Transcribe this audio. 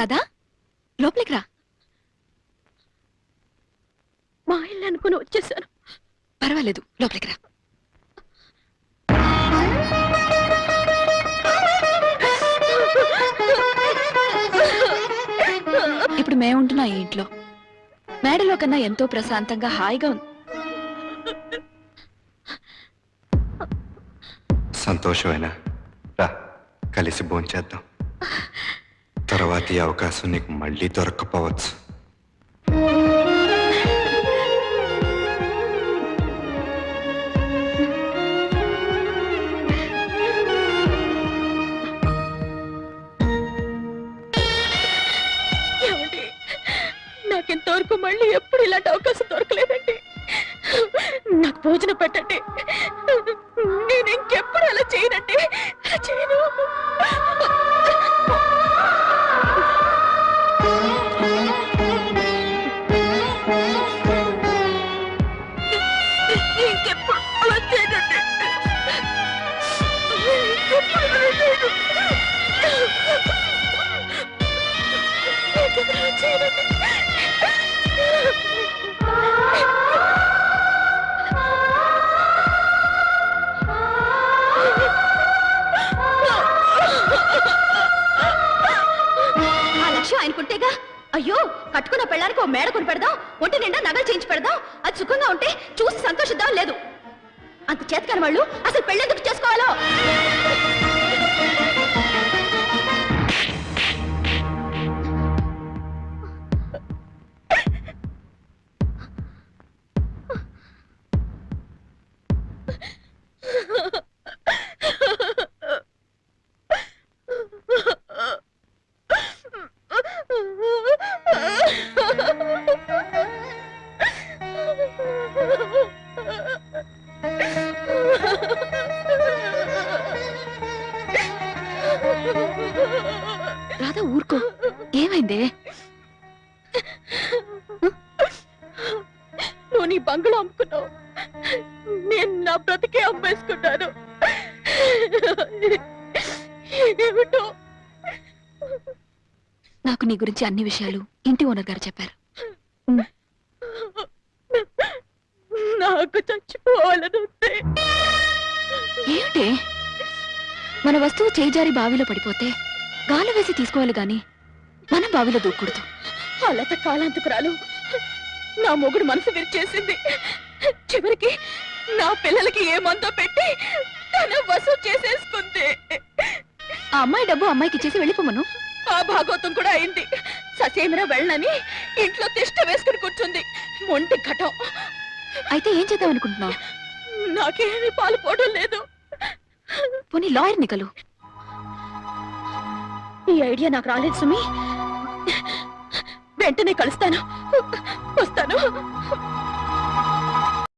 రాధా లోపలికి రా. మా ఇల్లు అనుకుని వచ్చేసాను. పర్వాలేదు లోపలికి రా. ఇప్పుడు మేముంటున్నా ఈ ఇంట్లో. మేడలో కన్నా ఎంతో ప్రశాంతంగా హాయిగా ఉంది సంతోషమేనా? రా కలిసి భోంచేద్దాం. తర్వాత ఈ అవకాశం నీకు మళ్ళీ దొరక్కపోవచ్చు నాకింతవరకు మళ్ళీ ఎప్పుడు ఇలాంటి అవకాశం దొరకలేదండి. నాకు భోజనం పెట్టండి. ఆయనకుంటేగా అయ్యో కట్టుకున్న పెళ్ళానికి ఓ మేడ కొని పెడదాం ఒంటి నిండా నగలు చేయించి పెడదాం అది సుఖంగా ఉంటే చూసి సంతోషిద్దాం లేదు. అంత చేతకాని వాళ్ళు అసలు పెళ్ళెందుకు చేసుకోవాలో? ఊరుకో. ఏమైందే? నువ్వు నీ బంగ్లా అమ్ముకున్నావు. నేను నా బ్రతికే అమ్మేసుకున్నాను. ఏమిటో? నాకు నీ గురించి అన్ని విషయాలు ఇంటి ఓనర్ గారు చెప్పారు. నాకు చచ్చిపోవాలనుంది. ఏమిటే? మన వస్తువు చేయిజారి బావిలో పడిపోతే గాలి వేసి తీసుకోవాలి గాని మనం బావిలో దూకూడదు. అలత కాలాంతకురాలు నా మొగుడు మనసు విరిచేసింది. చివరికి నా పిల్లలకి ఏ మందో పెట్టి తన వసూలు చేసేసుకుంది. ఆ అమ్మాయి డబ్బు అమ్మాయికి ఇచ్చేసి వెళ్ళిపోమను ఆ భాగవతం కూడా అయింది. ససేమిరా వెళ్ళనని ఇంట్లో తిష్ట వేసుకుని కూర్చుంది. మొండి ఘటం. అయితే ఏం చేద్దాం అనుకుంటున్నావు? నాకేమీ పాలుపోవడం లేదు. పోనీ లాయర్ నికలు ఈ ఐడియా నాకు రాలేదు సుమి. వెంటనే కలుస్తాను. వస్తాను.